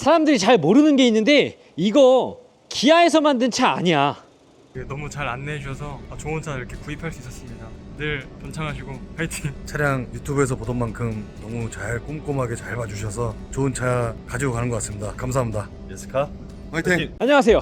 사람들이 잘 모르는 게 있는데 이거 기아에서 만든 차 아니야. 예, 너무 잘 안내해 주셔서 아, 좋은 차 이렇게 구입할 수 있었습니다. 늘 번창하시고 파이팅. 차량 유튜브에서 보던 만큼 너무 잘 꼼꼼하게 잘 봐주셔서 좋은 차 가지고 가는 것 같습니다. 감사합니다. 예스카 화이팅! 안녕하세요.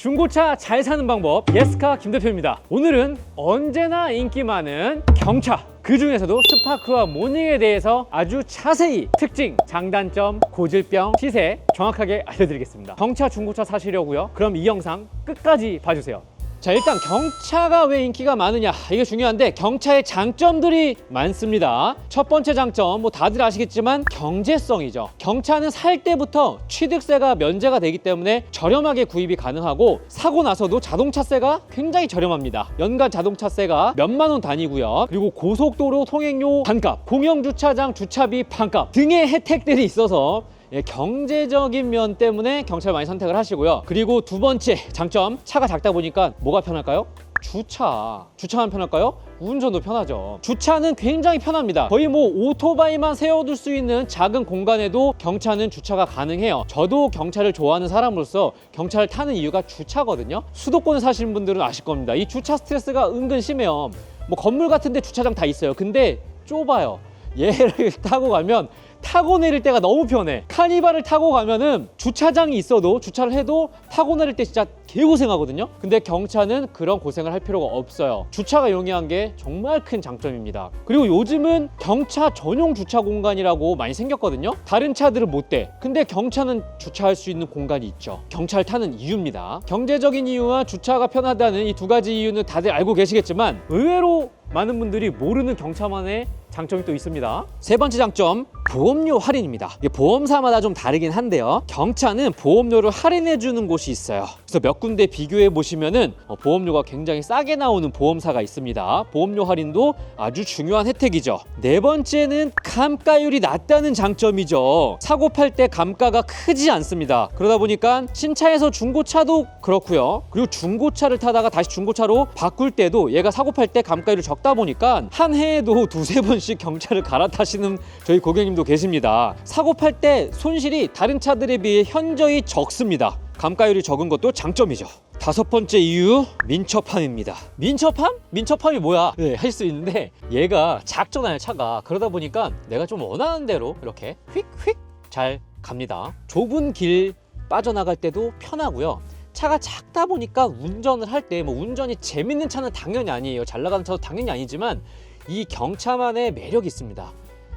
중고차 잘 사는 방법 예스카 김 대표입니다. 오늘은 언제나 인기 많은 경차 그 중에서도 스파크와 모닝에 대해서 아주 자세히 특징, 장단점, 고질병, 시세 정확하게 알려드리겠습니다. 경차 중고차 사시려고요? 그럼 이 영상 끝까지 봐주세요. 자 일단 경차가 왜 인기가 많으냐? 이게 중요한데 경차의 장점들이 많습니다. 첫 번째 장점 뭐 다들 아시겠지만 경제성이죠. 경차는 살 때부터 취득세가 면제가 되기 때문에 저렴하게 구입이 가능하고 사고 나서도 자동차세가 굉장히 저렴합니다. 연간 자동차세가 몇만 원 단위고요. 그리고 고속도로 통행료 반값 공영주차장 주차비 반값 등의 혜택들이 있어서 예, 경제적인 면 때문에 경차를 많이 선택을 하시고요. 그리고 두 번째 장점, 차가 작다 보니까 뭐가 편할까요? 주차. 주차만 편할까요? 운전도 편하죠. 주차는 굉장히 편합니다. 거의 뭐 오토바이만 세워둘 수 있는 작은 공간에도 경차는 주차가 가능해요. 저도 경차를 좋아하는 사람으로서 경차를 타는 이유가 주차거든요. 수도권에 사시는 분들은 아실 겁니다. 이 주차 스트레스가 은근 심해요. 뭐 건물 같은데 주차장 다 있어요. 근데 좁아요. 얘를 타고 가면 타고 내릴 때가 너무 편해. 카니발을 타고 가면은 주차장이 있어도 주차를 해도 타고 내릴 때 진짜 개고생하거든요. 근데 경차는 그런 고생을 할 필요가 없어요. 주차가 용이한 게 정말 큰 장점입니다. 그리고 요즘은 경차 전용 주차 공간이라고 많이 생겼거든요. 다른 차들은 못 돼. 근데 경차는 주차할 수 있는 공간이 있죠. 경차를 타는 이유입니다. 경제적인 이유와 주차가 편하다는 이 두 가지 이유는 다들 알고 계시겠지만 의외로 많은 분들이 모르는 경차만의 장점이 또 있습니다. 세 번째 장점, 보험료 할인입니다. 보험사마다 좀 다르긴 한데요. 경차는 보험료를 할인해 주는 곳이 있어요. 그래서 몇 군데 비교해 보시면은 어, 보험료가 굉장히 싸게 나오는 보험사가 있습니다. 보험료 할인도 아주 중요한 혜택이죠. 네 번째는 감가율이 낮다는 장점이죠. 사고 팔 때 감가가 크지 않습니다. 그러다 보니까 신차에서 중고차도 그렇고요. 그리고 중고차를 타다가 다시 중고차로 바꿀 때도 얘가 사고 팔 때 감가율이 적다 보니까 한 해에도 두세 번씩 경차를 갈아타시는 저희 고객님도 계십니다. 사고 팔 때 손실이 다른 차들에 비해 현저히 적습니다. 감가율이 적은 것도 장점이죠. 다섯 번째 이유 민첩함입니다. 민첩함? 민첩함이 뭐야? 네, 하실 수 있는데 얘가 작잖아요 차가 그러다 보니까 내가 좀 원하는 대로 이렇게 휙휙 잘 갑니다. 좁은 길 빠져나갈 때도 편하고요. 차가 작다 보니까 운전을 할 때 뭐 운전이 재밌는 차는 당연히 아니에요. 잘 나가는 차도 당연히 아니지만 이 경차만의 매력이 있습니다.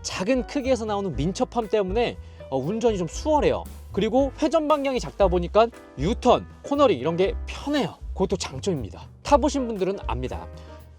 작은 크기에서 나오는 민첩함 때문에 어, 운전이 좀 수월해요. 그리고 회전 방향이 작다 보니까 유턴, 코너링 이런 게 편해요. 그것도 장점입니다. 타보신 분들은 압니다.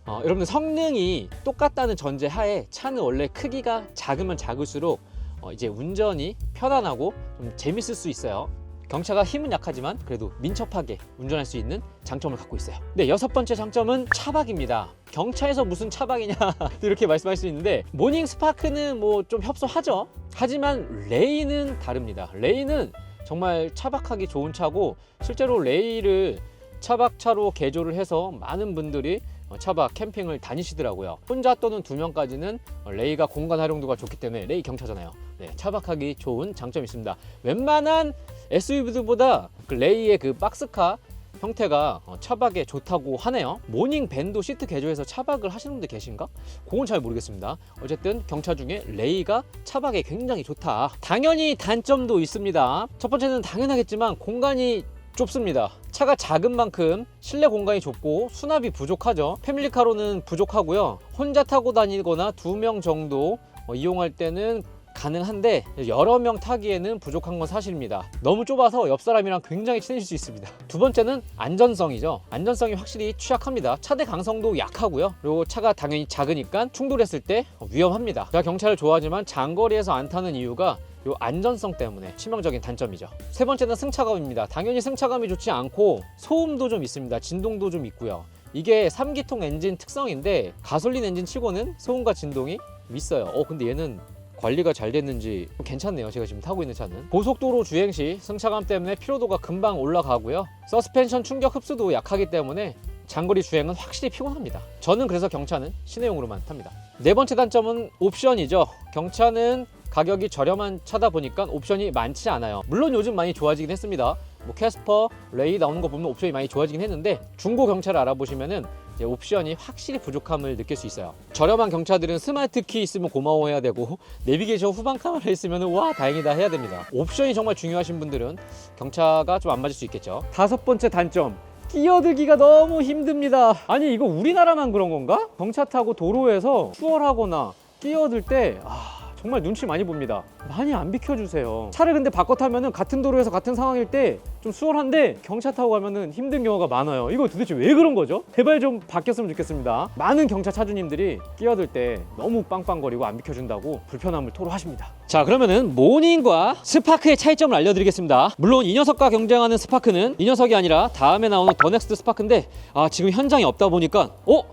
어, 여러분들 성능이 똑같다는 전제 하에 차는 원래 크기가 작으면 작을수록 어, 이제 운전이 편안하고 좀 재밌을 수 있어요. 경차가 힘은 약하지만 그래도 민첩하게 운전할 수 있는 장점을 갖고 있어요. 네, 여섯 번째 장점은 차박입니다. 경차에서 무슨 차박이냐 이렇게 말씀할 수 있는데 모닝 스파크는 뭐 좀 협소하죠. 하지만 레이는 다릅니다. 레이는 정말 차박하기 좋은 차고 실제로 레이를 차박차로 개조를 해서 많은 분들이 어, 차박 캠핑을 다니시더라고요. 혼자 또는 두 명까지는 어, 레이가 공간 활용도가 좋기 때문에 레이 경차잖아요. 네, 차박하기 좋은 장점이 있습니다. 웬만한 SUV들보다 그 레이의 그 박스카 형태가 어, 차박에 좋다고 하네요. 모닝 밴도 시트 개조해서 차박을 하시는 분들 계신가? 그건 잘 모르겠습니다. 어쨌든 경차 중에 레이가 차박에 굉장히 좋다. 당연히 단점도 있습니다. 첫 번째는 당연하겠지만 공간이 좁습니다. 차가 작은 만큼 실내 공간이 좁고 수납이 부족하죠. 패밀리카로는 부족하고요. 혼자 타고 다니거나 두 명 정도 어, 이용할 때는 가능한데 여러 명 타기에는 부족한 건 사실입니다. 너무 좁아서 옆 사람이랑 굉장히 친해질 수 있습니다. 두 번째는 안전성이죠. 안전성이 확실히 취약합니다. 차대 강성도 약하고요. 그리고 차가 당연히 작으니까 충돌했을 때 위험합니다. 제가 경차를 좋아하지만 장거리에서 안 타는 이유가 요 안전성 때문에 치명적인 단점이죠. 세 번째는 승차감입니다. 당연히 승차감이 좋지 않고 소음도 좀 있습니다. 진동도 좀 있고요. 이게 3기통 엔진 특성인데 가솔린 엔진 치고는 소음과 진동이 있어요. 어 근데 얘는 관리가 잘 됐는지 괜찮네요. 제가 지금 타고 있는 차는 고속도로 주행 시 승차감 때문에 피로도가 금방 올라가고요. 서스펜션 충격 흡수도 약하기 때문에 장거리 주행은 확실히 피곤합니다. 저는 그래서 경차는 시내용으로만 탑니다. 네 번째 단점은 옵션이죠. 경차는 가격이 저렴한 차다 보니까 옵션이 많지 않아요. 물론 요즘 많이 좋아지긴 했습니다. 뭐 캐스퍼, 레이 나오는 거 보면 옵션이 많이 좋아지긴 했는데 중고 경차를 알아보시면은 옵션이 확실히 부족함을 느낄 수 있어요. 저렴한 경차들은 스마트 키 있으면 고마워해야 되고 내비게이션 후방 카메라 있으면 와 다행이다 해야 됩니다. 옵션이 정말 중요하신 분들은 경차가 좀 안 맞을 수 있겠죠. 다섯 번째 단점. 끼어들기가 너무 힘듭니다. 아니 이거 우리나라만 그런 건가? 경차 타고 도로에서 추월하거나 끼어들 때 아, 정말 눈치 많이 봅니다. 많이 안 비켜주세요. 차를 근데 바꿔 타면은 같은 도로에서 같은 상황일 때 좀 수월한데 경차 타고 가면은 힘든 경우가 많아요. 이거 도대체 왜 그런 거죠? 제발 좀 바뀌었으면 좋겠습니다. 많은 경차 차주님들이 끼어들 때 너무 빵빵거리고 안 비켜준다고 불편함을 토로하십니다. 자 그러면은 모닝과 스파크의 차이점을 알려드리겠습니다. 물론 이 녀석과 경쟁하는 스파크는 이 녀석이 아니라 다음에 나오는 더 넥스트 스파크인데 아 지금 현장에 없다 보니까 어?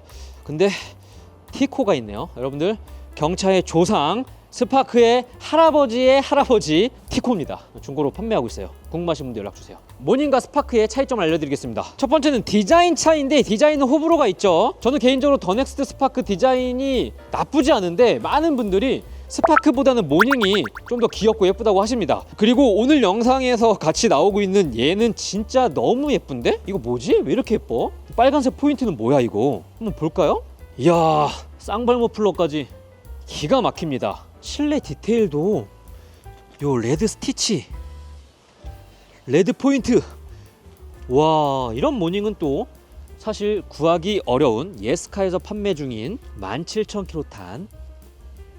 근데 티코가 있네요. 여러분들 경차의 조상 스파크의 할아버지의 할아버지 티코입니다. 중고로 판매하고 있어요. 궁금하신 분들 연락 주세요. 모닝과 스파크의 차이점을 알려드리겠습니다. 첫 번째는 디자인 차이인데 디자인은 호불호가 있죠. 저는 개인적으로 더 넥스트 스파크 디자인이 나쁘지 않은데 많은 분들이 스파크보다는 모닝이 좀 더 귀엽고 예쁘다고 하십니다. 그리고 오늘 영상에서 같이 나오고 있는 얘는 진짜 너무 예쁜데? 이거 뭐지? 왜 이렇게 예뻐? 빨간색 포인트는 뭐야 이거? 한번 볼까요? 이야 쌍발 머플러까지 기가 막힙니다. 실내 디테일도 요 레드 스티치 레드 포인트. 와 이런 모닝은 또 사실 구하기 어려운 예스카에서 판매 중인 17,000km 탄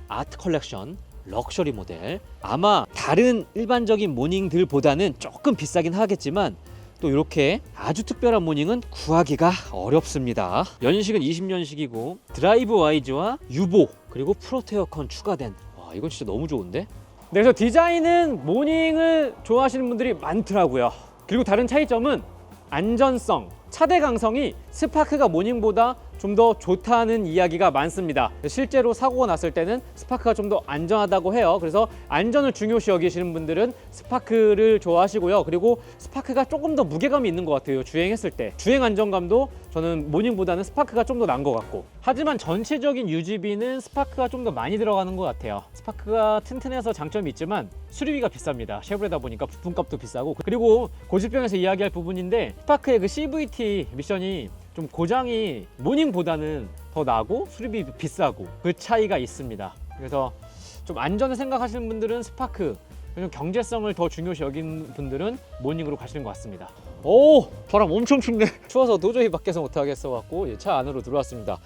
아트 컬렉션 럭셔리 모델. 아마 다른 일반적인 모닝들보다는 조금 비싸긴 하겠지만 또 이렇게 아주 특별한 모닝은 구하기가 어렵습니다. 연식은 20년식이고 드라이브 와이즈와 유보 그리고 프로테 어컨 추가된 와 이건 진짜 너무 좋은데? 네, 그래서 디자인은 모닝을 좋아하시는 분들이 많더라고요. 그리고 다른 차이점은 안전성 차대 강성이 스파크가 모닝보다 좀 더 좋다는 이야기가 많습니다. 실제로 사고가 났을 때는 스파크가 좀 더 안전하다고 해요. 그래서 안전을 중요시 여기시는 분들은 스파크를 좋아하시고요. 그리고 스파크가 조금 더 무게감이 있는 것 같아요. 주행했을 때 주행 안정감도 저는 모닝보다는 스파크가 좀더 나은 것 같고 하지만 전체적인 유지비는 스파크가 좀 더 많이 들어가는 것 같아요. 스파크가 튼튼해서 장점이 있지만 수리비가 비쌉니다. 쉐보레다 보니까 부품값도 비싸고 그리고 고질병에서 이야기할 부분인데 스파크의 그 CVT 미션이 좀 고장이 모닝보다는 더 나고 수리비 비싸고 그 차이가 있습니다. 그래서 좀 안전을 생각하시는 분들은 스파크 좀 경제성을 더 중요시 여기는 분들은 모닝으로 가시는 것 같습니다. 오 바람 엄청 춥네. 추워서 도저히 밖에서 못 하겠어 갖고 예, 차 안으로 들어왔습니다.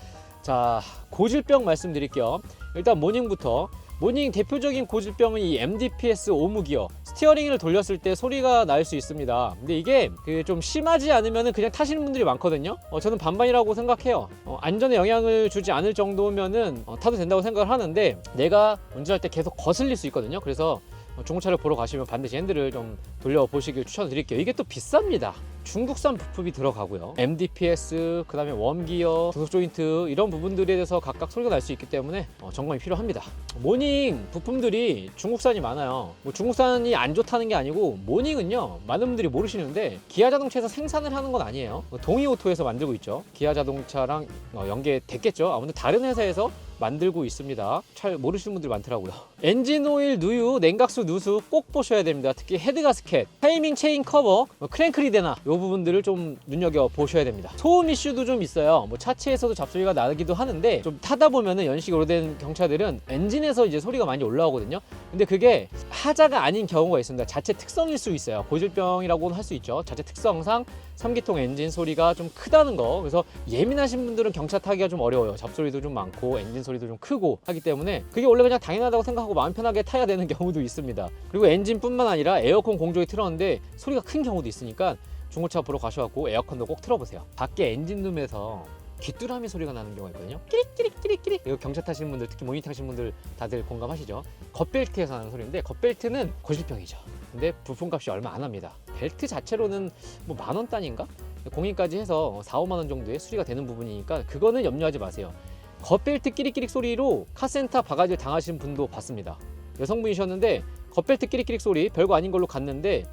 자 고질병 말씀드릴게요. 일단 모닝부터 모닝 대표적인 고질병은 이 MDPS 오무기어 스티어링을 돌렸을 때 소리가 날 수 있습니다. 근데 이게 그 좀 심하지 않으면 그냥 타시는 분들이 많거든요. 어, 저는 반반이라고 생각해요. 어, 안전에 영향을 주지 않을 정도면은 어, 타도 된다고 생각을 하는데 내가 운전할 때 계속 거슬릴 수 있거든요. 그래서 어, 중고차를 보러 가시면 반드시 핸들을 좀 돌려보시길 추천드릴게요. 이게 또 비쌉니다. 중국산 부품이 들어가고요. MDPS, 그 다음에 웜기어, 중속 조인트 이런 부분들에 대해서 각각 소리가 날 수 있기 때문에 어, 점검이 필요합니다. 모닝 부품들이 중국산이 많아요. 뭐 중국산이 안 좋다는 게 아니고 모닝은요 많은 분들이 모르시는데 기아 자동차에서 생산을 하는 건 아니에요. 동이오토에서 만들고 있죠. 기아 자동차랑 어, 연계됐겠죠. 아무튼 다른 회사에서 만들고 있습니다. 잘 모르시는 분들 많더라고요. 엔진 오일, 누유, 냉각수, 누수 꼭 보셔야 됩니다. 특히 헤드 가스켓, 타이밍 체인 커버, 뭐 크랭크 리데나 이 부분들을 좀 눈여겨 보셔야 됩니다. 소음 이슈도 좀 있어요. 뭐 차체에서도 잡소리가 나기도 하는데 좀 타다 보면은 연식이 오래된 경차들은 엔진에서 이제 소리가 많이 올라오거든요. 근데 그게 하자가 아닌 경우가 있습니다. 자체 특성일 수 있어요. 고질병이라고는 할 수 있죠. 자체 특성상 3기통 엔진 소리가 좀 크다는 거. 그래서 예민하신 분들은 경차 타기가 좀 어려워요. 잡소리도 좀 많고 엔진 소리도 좀 크고 하기 때문에 그게 원래 그냥 당연하다고 생각하고 마음 편하게 타야 되는 경우도 있습니다. 그리고 엔진뿐만 아니라 에어컨 공조기 틀었는데 소리가 큰 경우도 있으니까 중고차 보러 가셔갖고 에어컨도 꼭 틀어보세요. 밖에 엔진 룸에서 귀뚜라미 소리가 나는 경우가 있거든요. 끼릭끼릭끼릭끼릭. 이거 경차 타시는 분들, 특히 모닝 타시는 분들 다들 공감하시죠? 겉벨트에서 나는 소리인데 겉벨트는 고질병이죠. 근데 부품값이 얼마 안 합니다. 벨트 자체로는 뭐 만 원 단인가? 공인까지 해서 4, 5만 원 정도의 수리가 되는 부분이니까 그거는 염려하지 마세요. 겉벨트 끼릭끼릭 소리로 카센터 바가지를 당하신 분도 봤습니다. 여성분이셨는데 겉벨트 끼릭끼릭 소리 별거 아닌 걸로 갔는데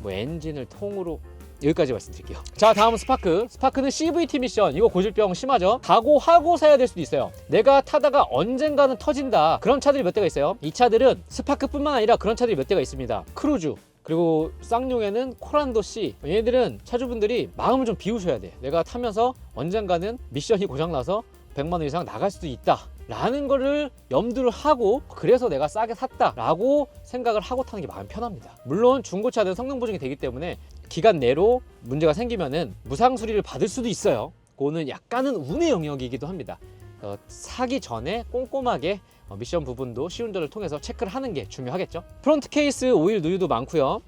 뭐 엔진을 통으로 여기까지 말씀드릴게요. 자, 다음은 스파크. 스파크는 CVT 미션. 이거 고질병 심하죠? 각오하고 사야 될 수도 있어요. 내가 타다가 언젠가는 터진다. 그런 차들이 몇 대가 있어요. 이 차들은 스파크뿐만 아니라 그런 차들이 몇 대가 있습니다. 크루즈. 그리고 쌍용에는 코란도 C. 얘네들은 차주분들이 마음을 좀 비우셔야 돼. 내가 타면서 언젠가는 미션이 고장나서 100만 원 이상 나갈 수도 있다. 라는 거를 염두를 하고 그래서 내가 싸게 샀다 라고 생각을 하고 타는 게 마음 편합니다. 물론 중고차는 성능 보증이 되기 때문에 기간 내로 문제가 생기면은 무상 수리를 받을 수도 있어요. 그거는 약간은 운의 영역이기도 합니다. 어, 사기 전에 꼼꼼하게 어, 미션 부분도 시운전을 통해서 체크를 하는 게 중요하겠죠. 프론트 케이스 오일 누유도 많고요.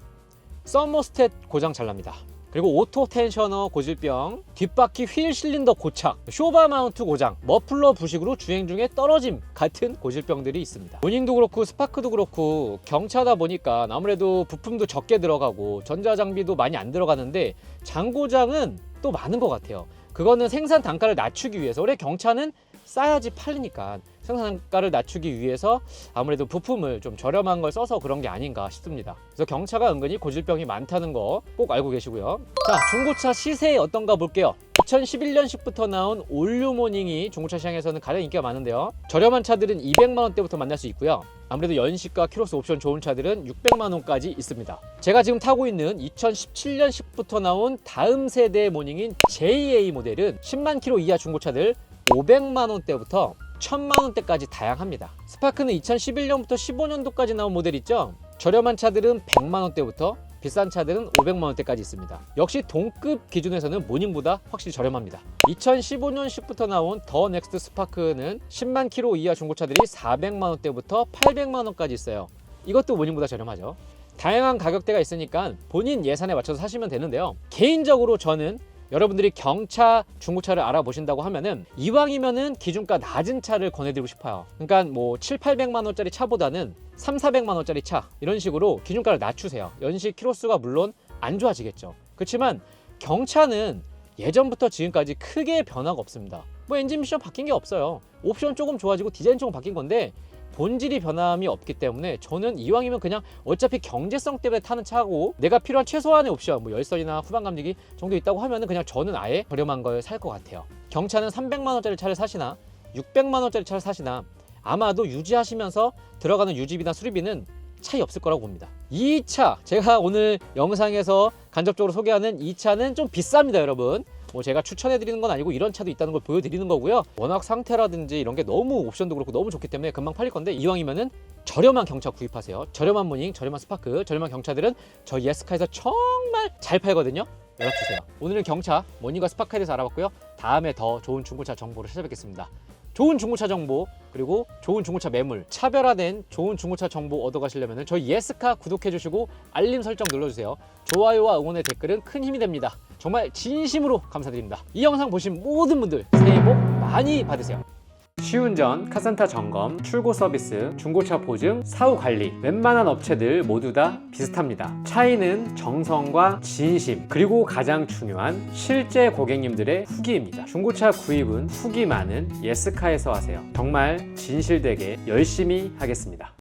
서머스탯 고장 잘 납니다. 그리고 오토 텐셔너 고질병, 뒷바퀴 휠 실린더 고착, 쇼바 마운트 고장, 머플러 부식으로 주행 중에 떨어짐 같은 고질병들이 있습니다. 모닝도 그렇고 스파크도 그렇고 경차다 보니까 아무래도 부품도 적게 들어가고 전자장비도 많이 안 들어가는데 장고장은 또 많은 것 같아요. 그거는 생산 단가를 낮추기 위해서 원래 경차는 싸야지 팔리니까 생산 단가를 낮추기 위해서 아무래도 부품을 좀 저렴한 걸 써서 그런 게 아닌가 싶습니다. 그래서 경차가 은근히 고질병이 많다는 거 꼭 알고 계시고요. 자, 중고차 시세 어떤가 볼게요. 2011년식부터 나온 올류 모닝이 중고차 시장에서는 가장 인기가 많은데요. 저렴한 차들은 200만 원대부터 만날 수 있고요. 아무래도 연식과 키로수 옵션 좋은 차들은 600만 원까지 있습니다. 제가 지금 타고 있는 2017년식부터 나온 다음 세대 모닝인 JA 모델은 10만 킬로 이하 중고차들 500만 원대부터 1000만 원대까지 다양합니다. 스파크는 2011년부터 15년도까지 나온 모델 있죠? 저렴한 차들은 100만 원대부터 비싼 차들은 500만 원대까지 있습니다. 역시 동급 기준에서는 모닝보다 확실히 저렴합니다. 2015년식부터 나온 더 넥스트 스파크는 10만 킬로 이하 중고차들이 400만 원대부터 800만 원까지 있어요. 이것도 모닝보다 저렴하죠. 다양한 가격대가 있으니까 본인 예산에 맞춰서 사시면 되는데요. 개인적으로 저는 여러분들이 경차, 중고차를 알아보신다고 하면은 이왕이면은 기준가 낮은 차를 권해드리고 싶어요. 그러니까 뭐 7, 800만 원짜리 차보다는 3, 400만 원짜리 차 이런 식으로 기준가를 낮추세요. 연식 키로수가 물론 안 좋아지겠죠. 그렇지만 경차는 예전부터 지금까지 크게 변화가 없습니다. 뭐 엔진 미션 바뀐 게 없어요. 옵션 조금 좋아지고 디자인 조금 바뀐 건데 본질이 변함이 없기 때문에 저는 이왕이면 그냥 어차피 경제성 때문에 타는 차고 내가 필요한 최소한의 옵션 뭐 열선이나 후방 감지기 정도 있다고 하면은 그냥 저는 아예 저렴한 걸 살 것 같아요. 경차는 300만 원짜리 차를 사시나 600만 원짜리 차를 사시나 아마도 유지하시면서 들어가는 유지비나 수리비는 차이 없을 거라고 봅니다. 이 차 제가 오늘 영상에서 간접적으로 소개하는 이 차는 좀 비쌉니다, 여러분. 뭐 제가 추천해 드리는 건 아니고 이런 차도 있다는 걸 보여드리는 거고요. 워낙 상태라든지 이런 게 너무 옵션도 그렇고 너무 좋기 때문에 금방 팔릴 건데 이왕이면은 저렴한 경차 구입하세요. 저렴한 모닝, 저렴한 스파크, 저렴한 경차들은 저희 예스카에서 정말 잘 팔거든요. 연락 주세요. 오늘은 경차, 모닝과 스파크에 대해서 알아봤고요. 다음에 더 좋은 중고차 정보로 찾아뵙겠습니다. 좋은 중고차 정보 그리고 좋은 중고차 매물 차별화된 좋은 중고차 정보 얻어가시려면 저희 예스카 구독해 주시고 알림 설정 눌러주세요. 좋아요와 응원의 댓글은 큰 힘이 됩니다. 정말 진심으로 감사드립니다. 이 영상 보신 모든 분들 새해 복 많이 받으세요 시운전, 카센터 점검, 출고 서비스, 중고차 보증, 사후 관리 웬만한 업체들 모두 다 비슷합니다. 차이는 정성과 진심 그리고 가장 중요한 실제 고객님들의 후기입니다. 중고차 구입은 후기 많은 예스카에서 하세요. 정말 진실되게 열심히 하겠습니다.